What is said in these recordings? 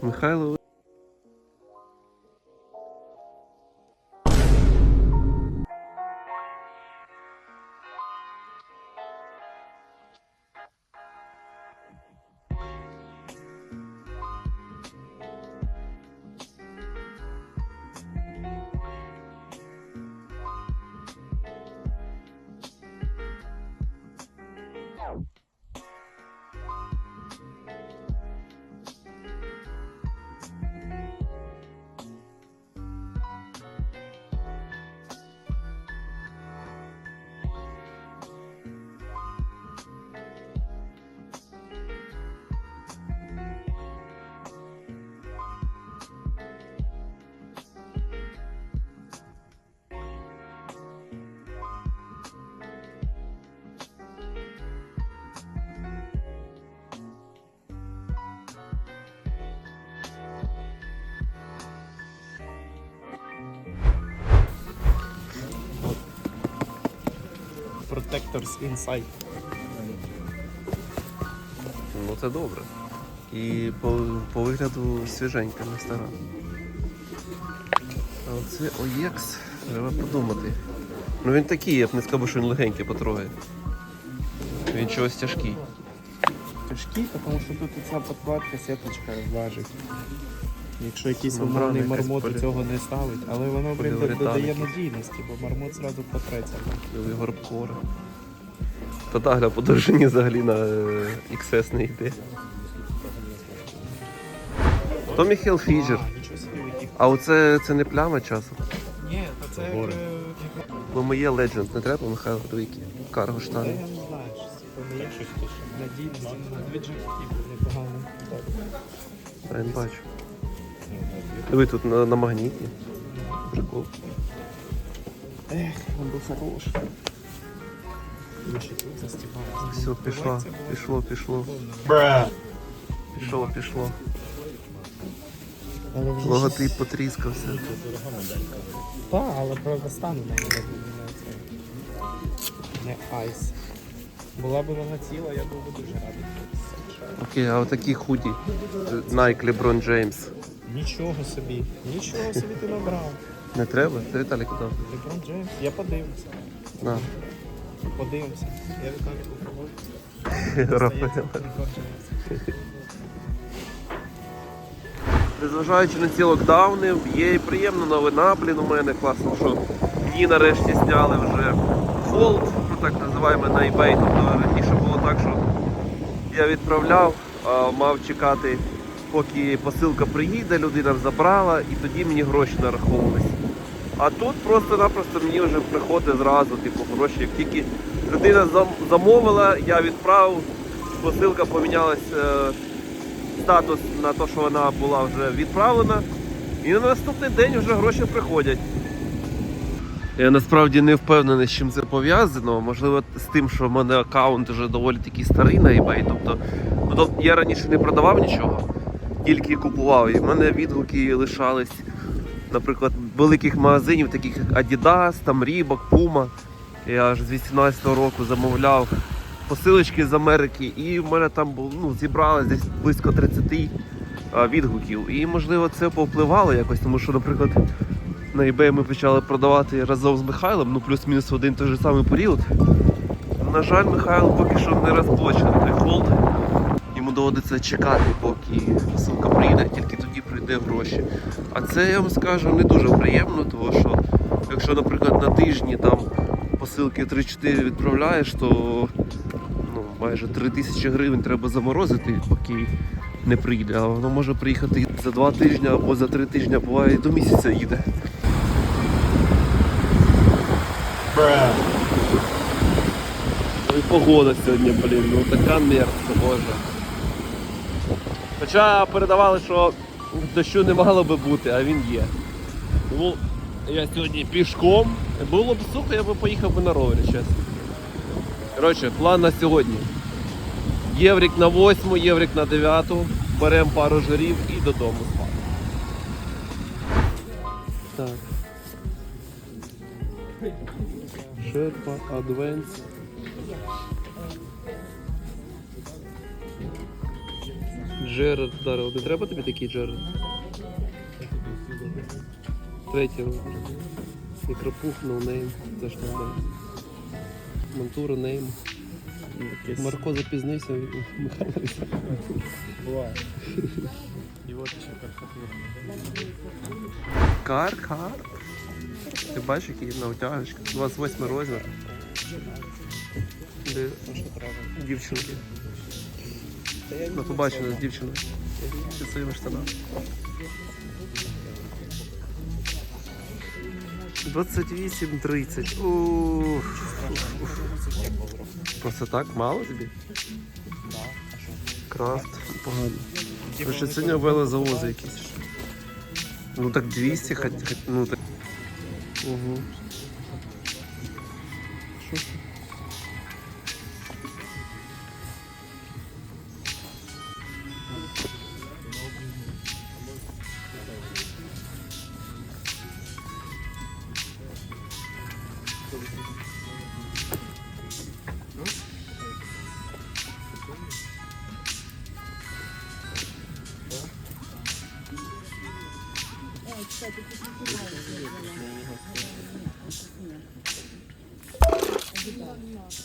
Михайло. Protectors Inside. Ну це добре. І по, по вигляду свіженька не стара. А оце Оєкс, треба подумати. Ну він такий, я б не сказав, що він легенький потрогає. Він чогось тяжкий. Тяжкі, тому що тут ця подкладка, сіточка важить. Якщо якийсь умовний мармот полі- цього не ставить, але воно блін, додає надійності, бо мармот зразу потреться. Білий горбкора. Та тагля по довжині взагалі на е, XS не йде. То Міхел Фіджер. А, оце це не пляма часу. Ні, та це як, е, Бо моє Legend не треба, Михайло Двійки. Карго Та штани. я не знаю, щось є щось таке. Надійності, на дві джеків непогано. Я не бачу. Диви тут на, на магніті. Прикол. Ех, він був хорош. Він ще тут застібається. Все, пішло, пішло, пішло. Пішло, пішло. Вже Логотип потріскався. Так, але правда стану на не не. Не айс. Була б вона ціла, я був би дуже радий. Окей, а отакі худі. Nike LeBron James. Нічого собі, нічого собі ти набрав. Не треба? Це Віталік дав. Леброн Джеймс, я подивимося. На. Подивимося. Я Віталіку проводжу. Незважаючи на ці локдауни, є і приємна новина, блін, у мене класно, що мені нарешті зняли вже холд, ну так називаємо на eBay. Тобто раніше було так, що я відправляв, а мав чекати, поки посилка приїде, людина забрала, і тоді мені гроші нараховувались. А тут просто-напросто мені вже приходить зразу, типу, гроші. Як тільки людина замовила, я відправив, посилка помінялась. е, статус на те, що вона була вже відправлена. І на наступний день вже гроші приходять. Я насправді не впевнений, з чим це пов'язано. Можливо, з тим, що в мене аккаунт вже доволі такий старий на eBay. Тобто, ну, я раніше не продавав нічого, тільки купував. І в мене відгуки лишались, наприклад, великих магазинів, таких як Adidas, там Reebok, Puma. Я аж з 18-го року замовляв посилочки з Америки, і в мене там було, ну, зібралось десь близько 30 відгуків. І можливо це повпливало якось, тому що, наприклад, на eBay ми почали продавати разом з Михайлом, ну плюс-мінус один той же самий період. На жаль, Михайло поки що не розблочений той холд. Доводиться чекати, поки посилка прийде, тільки тоді прийде гроші. А це я вам скажу не дуже приємно, тому що якщо, наприклад, на тижні там посилки 3-4 відправляєш, то ну, майже 3 тисячі гривень треба заморозити, поки не прийде. А воно може приїхати за 2 тижні або за 3 тижні, буває і до місяця їде. Ну погода сьогодні, блін, ну така мерзка, боже. Хоча передавали, що дощу не мало би бути, а він є. Тому я сьогодні пішком. Було б сухо, я би поїхав би на ровері, чесно. Коротше, план на сьогодні. Єврик на 8, єврик на 9, беремо пару жарів і додому спати. Так. Шерпа, Адвенс. Джерард вдарив. Не треба тобі такий Джерард? Третій розмір. Мікропух, ноунейм. Теж ноунейм. Монтура, нейм. Марко запізнився. Михайло Буває. І от ще каркатура. Кар, кар. Ти бачиш, який на утяжечка? 28 розмір. Де дівчинки? На побачення з дівчиною. Під своїми штанами. 28-30. Ух. Просто так мало тобі? Крафт. Погано. Ви вони сьогодні ввели завози якісь. Ну так 200 хоч, хоч ну так. Угу.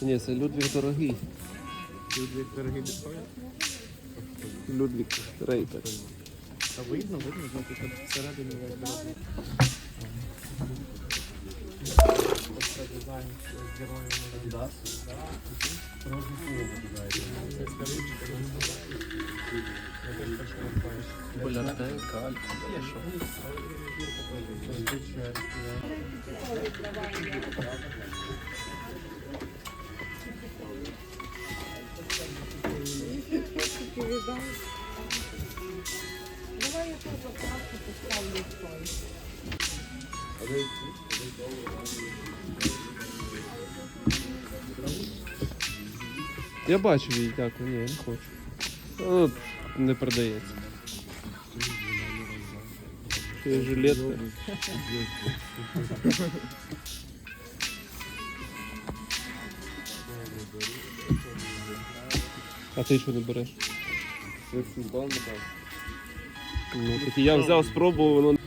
Ні, це Людвіг дорогий. Людвиг дорогі відповідь. Людвіг Рейтер. Та видно, видно, тут всередині дорогий. Це старичка. Є що? Давай я тут поставлю той. Я бачив її, дякую, ні, я не хочу. Ну, не продається. Ще є жилетка. А ти що не береш? Ну, так і я взяв, спробував, воно.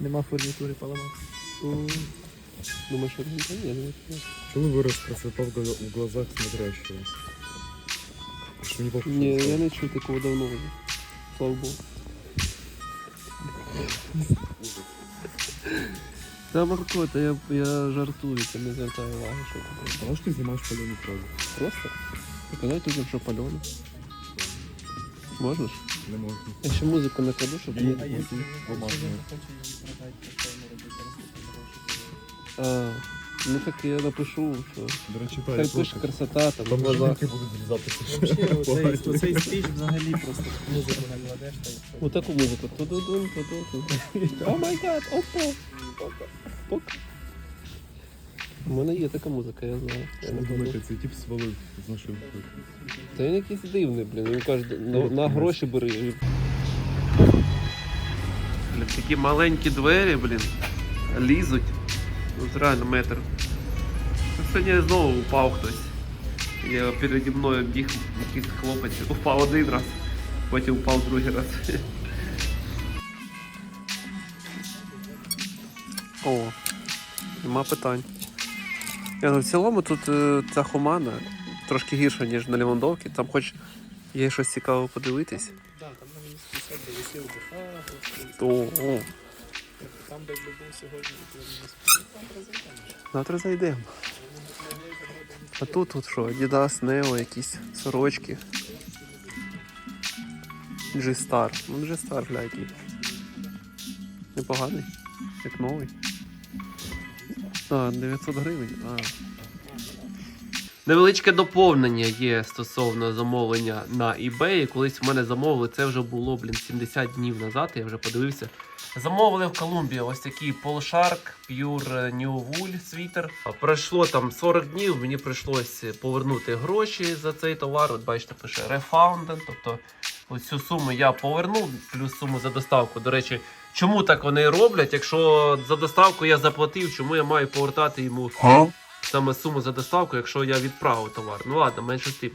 Нема фурнітури поламався. Думаєш, що він ні, не відкриває. Почему вырос красота в гла- в глазах смотрящего? Что не похоже Ні, я не чув такого давно вже. Слава Богу. Та Марко, та я, я жартую, ти не звертай уваги, що можешь ты снимаешь паленую фразу? Просто? Показати людям, що пальоне. Можна ж? Не можно. Я ще музику не кладу, щоб не... Ти що? Розкажи гроші. А, ну так я напишу, що До речі, хай пише красота, там Там глаза. жінки будуть. Взагалі, оцей, оцей спіч взагалі просто музику накладеш та й все. Вот музику. Ту-ду-дун, ту-ду-дун. О май гад, опа. Опа. Пок. У мене є така музика, я знаю. Я Що не думаєте, цей тип свалив з нашої Та він якийсь дивний, блін. Він каже, на, на гроші бери. Блін, такі маленькі двері, блін, лізуть. Тут реально метр. Сьогодні знову упав хтось. Я переді мною біг якийсь хлопець. Упав один раз, потім упав другий раз. О, нема питань. Я, ну, в цілому тут е, ця хумана трошки гірша, ніж на Лівандовці. Там хоч є щось цікаве подивитись. Так, там на місці себе висів там де був сьогодні, завтра зайдемо. А тут тут що? Adidas, Neo, якісь сорочки. G-Star. Ну G-Star, який. Непоганий. Як новий. А, 900 гривень. А. Невеличке доповнення є стосовно замовлення на eBay. Колись в мене замовили, це вже було, блін, 70 днів назад, я вже подивився. Замовили в Колумбії ось такий Paul Shark Pure New Wool світер. Пройшло там 40 днів, мені прийшлося повернути гроші за цей товар. От бачите, пише Refounded, тобто ось цю суму я повернув, плюс суму за доставку. До речі, чому так вони роблять? Якщо за доставку я заплатив, чому я маю повертати йому саме суму за доставку, якщо я відправив товар? Ну ладно, менше тим.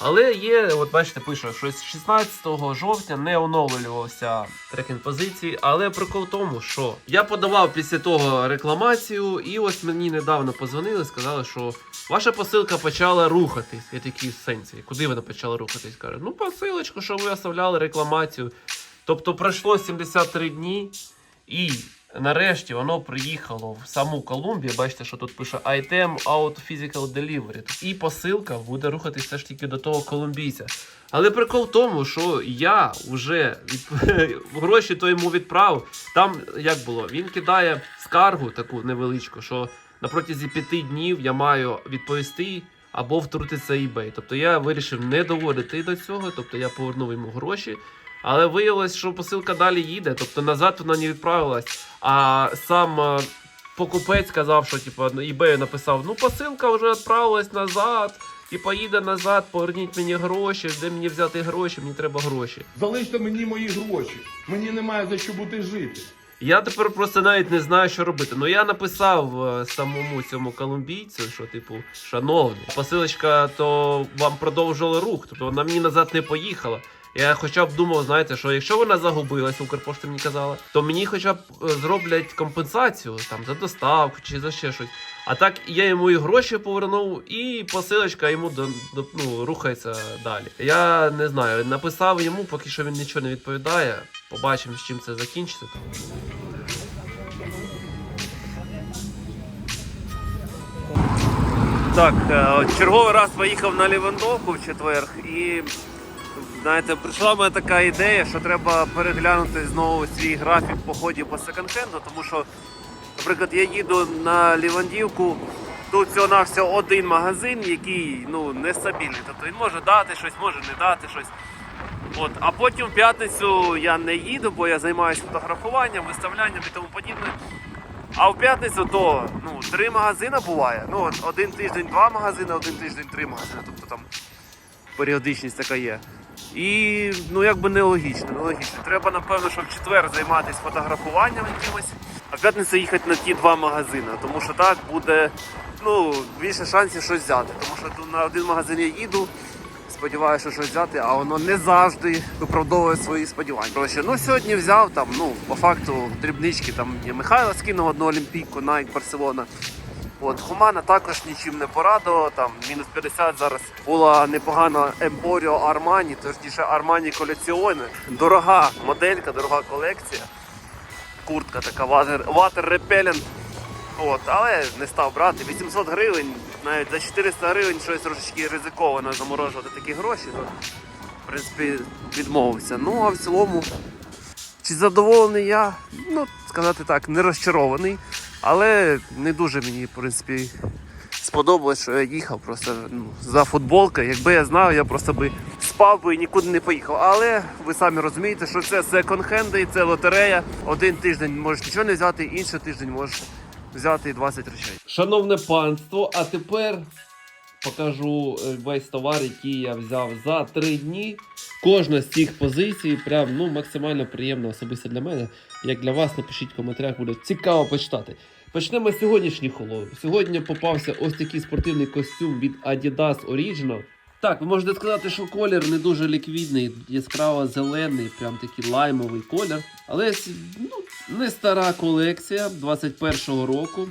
Але є, от бачите, пише, що з 16 жовтня не оновлювався трекінг позиції. Але прикол в тому, що я подавав після того рекламацію, і ось мені недавно позвонили, сказали, що ваша посилка почала рухатись. Я такий в сенсі. Куди вона почала рухатись? Каже, ну посилочку, що ви оставляли рекламацію. Тобто пройшло 73 дні, і нарешті воно приїхало в саму Колумбію. Бачите, що тут пише Item Out Physical Delivery. І посилка буде рухатись все ж таки до того колумбійця. Але прикол в тому, що я вже гроші то йому відправив. Там як було? Він кидає скаргу таку невеличку, що на протязі п'яти днів я маю відповісти або втрутитися eBay. Тобто я вирішив не доводити до цього, тобто я повернув йому гроші. Але виявилось, що посилка далі їде, тобто назад вона не відправилась. А сам е, покупець сказав, що типу, eBay написав: ну посилка вже відправилась назад. Типа їде назад, поверніть мені гроші, де мені взяти гроші, мені треба гроші. Залиште мені мої гроші. Мені немає за що бути жити. Я тепер просто навіть не знаю, що робити. Ну я написав е, самому цьому колумбійцю, що типу, шановні, посилочка то вам продовжила рух, тобто вона мені назад не поїхала. Я хоча б думав, знаєте, що якщо вона загубилась, Укрпошта мені казала, то мені хоча б е, зроблять компенсацію там за доставку чи за ще щось. А так я йому і гроші повернув, і посилочка йому до, до ну, рухається далі. Я не знаю, написав йому, поки що він нічого не відповідає. Побачимо, з чим це закінчиться. Так, е, черговий раз поїхав на Лівандовку в четвер і знаєте, прийшла в мене така ідея, що треба переглянути знову свій графік походів по секонд-хенду, тому що, наприклад, я їду на Лівандівку, тут всього на всього один магазин, який ну, нестабільний. Тобто він може дати щось, може не дати щось. От, а потім в п'ятницю я не їду, бо я займаюся фотографуванням, виставлянням і тому подібне. А в п'ятницю то ну, три магазини буває. Ну, один тиждень два магазини, один тиждень три магазини. Тобто там періодичність така є. І ну якби нелогічно, нелогічно. Треба, напевно, що в четвер займатися фотографуванням якимось, а в п'ятницю їхати на ті два магазини. Тому що так буде ну, більше шансів щось взяти. Тому що тут на один магазин я їду, сподіваюся, що щось взяти, а воно не завжди виправдовує свої сподівання. Коротше, ну сьогодні взяв там, ну, по факту, дрібнички там є Михайло скинув одну олімпійку Nike Барселона. От, Хумана також нічим не порадувала, там мінус 50 зараз була непогана Емпоріо Армані, точніше Армані колекціони. Дорога моделька, дорога колекція. Куртка така water repellent. От, але не став брати. 800 гривень, навіть за 400 гривень щось трошечки ризиковано заморожувати такі гроші. То, в принципі, відмовився. Ну, а в цілому, чи задоволений я? Ну, сказати так, не розчарований. Але не дуже мені, в принципі, сподобалось, що я їхав просто ну, за футболкою. Якби я знав, я просто би спав би і нікуди не поїхав. Але ви самі розумієте, що це секонд-хенди, це лотерея. Один тиждень можеш нічого не взяти, інший тиждень можеш взяти 20 речей. Шановне панство, а тепер покажу е, весь товар, який я взяв за 3 дні. Кожна з цих позицій прям ну максимально приємна особисто для мене. Як для вас, напишіть в коментарях, буде цікаво почитати. Почнемо з сьогоднішніх холодів. Сьогодні попався ось такий спортивний костюм від Adidas Original. Так, ви можете сказати, що колір не дуже ліквідний, яскраво зелений, прям такий лаймовий колір. Але ну, не стара колекція 21-го року.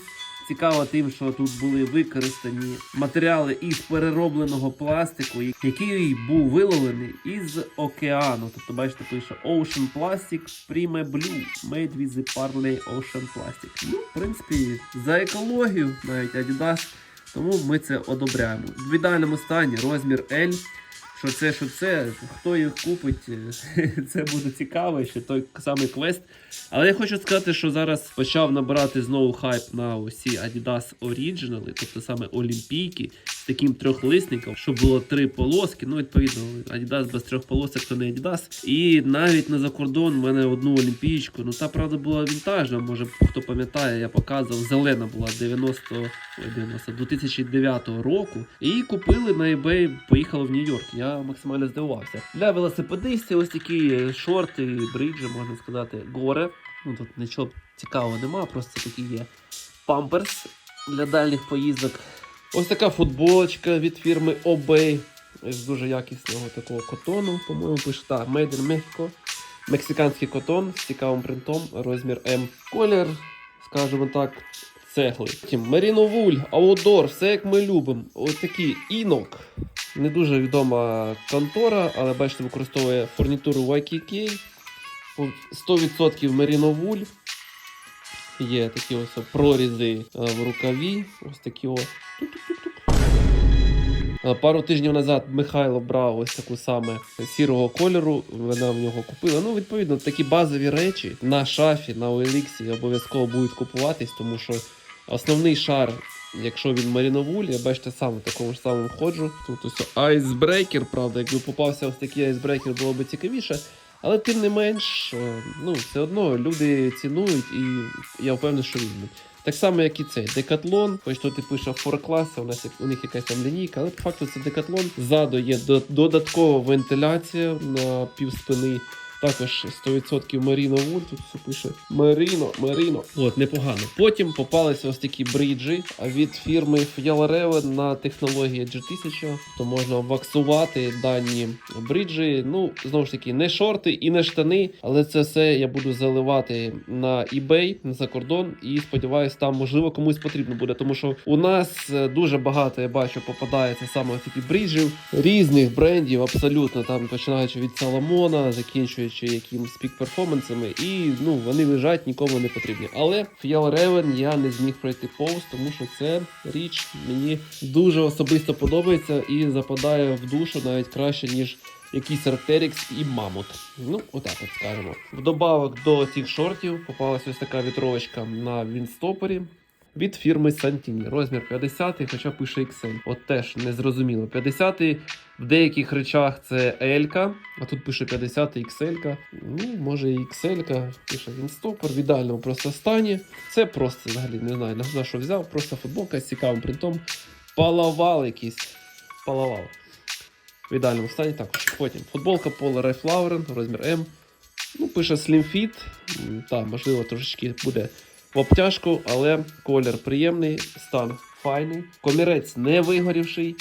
Цікаво тим, що тут були використані матеріали із переробленого пластику, який був виловлений із океану. Тобто, бачите, пише Ocean Plastic Prime Blue Made with the Parley Ocean Plastic. Ну, в принципі, за екологію, навіть Adidas, тому ми це одобряємо. В ідеальному стані розмір L. Що це, що це, хто їх купить, це буде цікаво, ще той самий квест. Але я хочу сказати, що зараз почав набирати знову хайп на усі Adidas Original, тобто саме Олімпійки, таким трьохлисником, щоб було три полоски. Ну, відповідно, Adidas без трьох полосок то не Adidas. І навіть на закордон в мене одну олімпійку. Ну та правда була вінтажна. Може хто пам'ятає, я показував. Зелена була 90, 90 2009 року. І купили на eBay, поїхали в Нью-Йорк. Я максимально здивувався. Для велосипедистів ось такі шорти, бриджі, можна сказати, горе. Ну тут нічого цікавого нема, просто такі є памперс для дальніх поїздок. Ось така футболочка від фірми Obey. з дуже якісного такого котону, по-моєму, пише так, Made in Mexico. Мексиканський котон з цікавим принтом, розмір М. Колір, скажімо так, цегли. Merino Wool, все як ми любимо. Ось такий інок. Не дуже відома контора, але бачите, використовує фурнітуру YKK. 100% Merino Wool. Є такі ось прорізи е, в рукаві. Ось такі о. Е, Пару тижнів назад Михайло брав ось таку саме сірого кольору. Вона в нього купила. Ну, відповідно, такі базові речі на шафі, на OLX обов'язково будуть купуватись, тому що основний шар, якщо він маріновуль, я бачите, сам в такому ж самому ходжу. Тут ось айсбрейкер, правда, якби попався ось такий айсбрейкер, було б цікавіше. Але тим не менш, е, ну, все одно люди цінують і я впевнений, що візьмуть. Так само, як і цей Декатлон, хоч тут ти пише форкласа, у нас у них якась там лінійка, але по факту це Декатлон. Ззаду є до- додаткова вентиляція на пів спини. Також 100% Merino Wool, все пише Merino, Merino. От, непогано. Потім попалися ось такі бриджі від фірми Fjallraven на технології G1000, то можна ваксувати дані бриджі. Ну, знову ж таки, не шорти і не штани, але це все я буду заливати на eBay за кордон і сподіваюся, там можливо комусь потрібно буде, тому що у нас е, дуже багато я бачу попадається саме ось такі бриджів різних брендів, абсолютно там починаючи від Соломона, закінчуючи якимось пік перформансами, і ну вони лежать, нікому не потрібні. Але Fjallraven я не зміг пройти повз, тому що це річ мені дуже особисто подобається і западає в душу навіть краще, ніж якийсь Arc'teryx і Мамут. Ну, отак от скажемо. Вдобавок до цих шортів попалась ось така вітровочка на Вінстопері. Від фірми Santini. Розмір 50, хоча пише XL. От теж незрозуміло. 50 в деяких речах це L, а тут пише 50 XL. Ну, може і XL, пише Вінстопер в ідеальному просто стані. Це просто взагалі не знаю на що взяв. Просто футболка з цікавим принтом. Палавал якийсь. Палавал. В ідеальному стані також. Потім футболка Polo Ralph Lauren, розмір М. Ну, пише Slim Fit. М, Так, можливо, трошечки буде обтяжку, але колір приємний, стан файний. Комірець не вигорівший.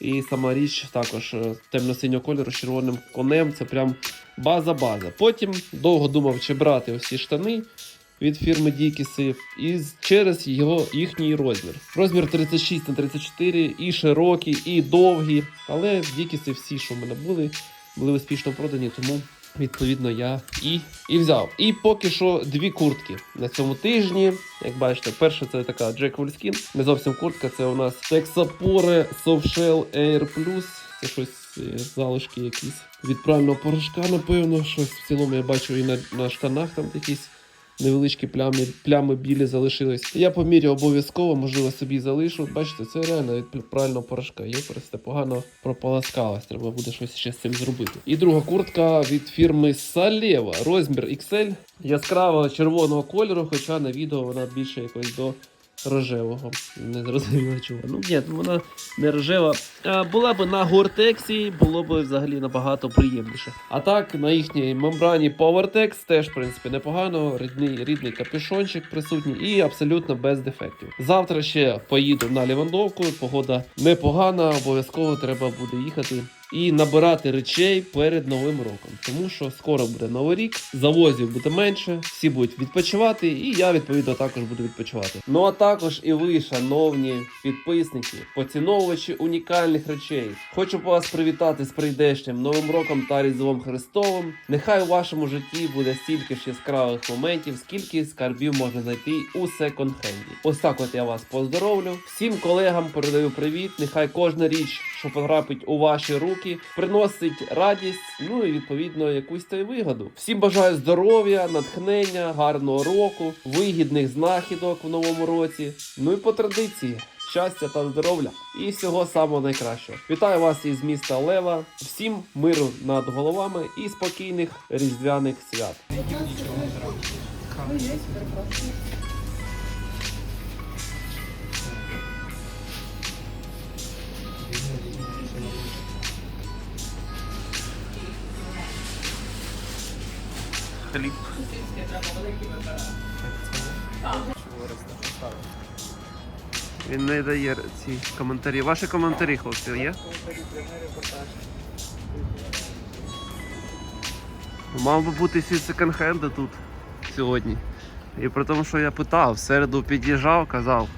І сама річ також е, темно-синього кольору з червоним конем. Це прям база-база. Потім довго думав, чи брати ось ці штани від фірми Дікіси і через його їхній розмір. Розмір 36 на 34, і широкі, і довгі. Але Дікіси всі, що в мене були, були успішно продані, тому відповідно я і, і взяв. І поки що дві куртки на цьому тижні. Як бачите, перша це така Джек Вольскін. Не зовсім куртка, це у нас Texapore Softshell Air Plus. Це щось е, залишки якісь від правильного порошка, напевно. Щось в цілому я бачу і на, на штанах там якісь невеличкі плями, плями білі залишились. Я по мірі обов'язково, можливо, собі залишу. Бачите, це реально від правильного порошка. Є просто погано прополоскалась. Треба буде щось ще з цим зробити. І друга куртка від фірми Салєва. Розмір XL яскравого червоного кольору, хоча на відео вона більше якось до рожевого. Не зрозуміло чого. Ну ні, вона не рожева. А, була б на гортексі, було б взагалі набагато приємніше. А так, на їхній мембрані PowerTex теж, в принципі, непогано. Рідний, рідний капюшончик присутній і абсолютно без дефектів. Завтра ще поїду на Лівандовку. Погода непогана, обов'язково треба буде їхати. І набирати речей перед новим роком, тому що скоро буде новий рік, завозів буде менше, всі будуть відпочивати, і я відповідно також буду відпочивати. Ну а також і ви, шановні підписники, поціновувачі унікальних речей. Хочу вас привітати з прийдешнім новим роком та Різдвом Христовим. Нехай у вашому житті буде стільки ж яскравих моментів, скільки скарбів можна знайти у секонд-хенді. Ось так от я вас поздоровлю. Всім колегам передаю привіт. Нехай кожна річ, що потрапить у ваші руки, приносить радість, ну і відповідно якусь та й вигоду. Всім бажаю здоров'я, натхнення, гарного року, вигідних знахідок в новому році. Ну і по традиції. Щастя та здоров'я і всього самого найкращого. Вітаю вас із міста Лева. Всім миру над головами і спокійних різдвяних свят. Поставив? Він не дає ці коментарі. Ваші коментарі, хлопці, є? Мав би бути всі секонд-хенди тут сьогодні. І при тому, що я питав, в середу під'їжджав, казав.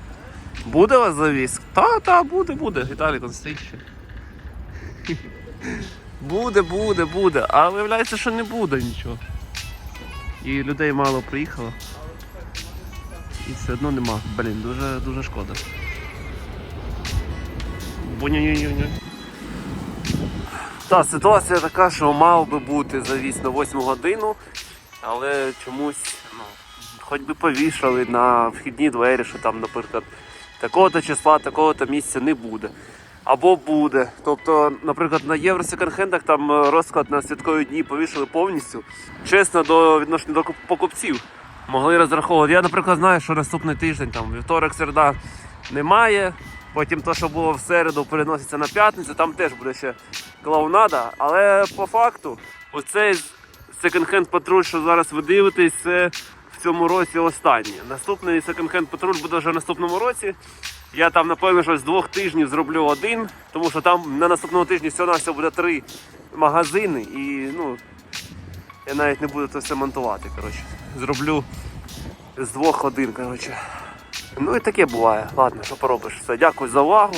Буде вас завіз? Та, та, буде, буде. Віталій там ще. Буде, буде, буде. А виявляється, що не буде нічого. І людей мало приїхало. І все одно нема. Блін, дуже, дуже шкода. Бу-ню-ню-ню-ню. Та ситуація така, що мав би бути завіс на 8 годину, але чомусь, ну, хоч би повішали на вхідні двері, що там, наприклад, такого-то числа, такого-то місця не буде. Або буде. Тобто, наприклад, на євросеконд-хендах там е, розклад на святкові дні повішали повністю. Чесно, до відношення до покупців. Могли розраховувати. Я, наприклад, знаю, що наступний тиждень, там вівторок, середа немає. Потім то, що було в середу, переноситься на п'ятницю, там теж буде ще клоунада. Але по факту, оцей секонд-хенд патруль, що зараз ви дивитесь, це в цьому році останнє. Наступний секонд-хенд патруль буде вже в наступному році. Я там, напевно, що з двох тижнів зроблю один, тому що там на наступному тижні на буде три магазини і ну, я навіть не буду це все монтувати. Коротше. Зроблю з двох один. Коротше. Ну і таке буває. Ладно, що поробиш. Все, дякую за увагу.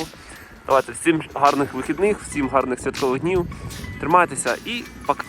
Давайте всім гарних вихідних, всім гарних святкових днів. Тримайтеся і пока.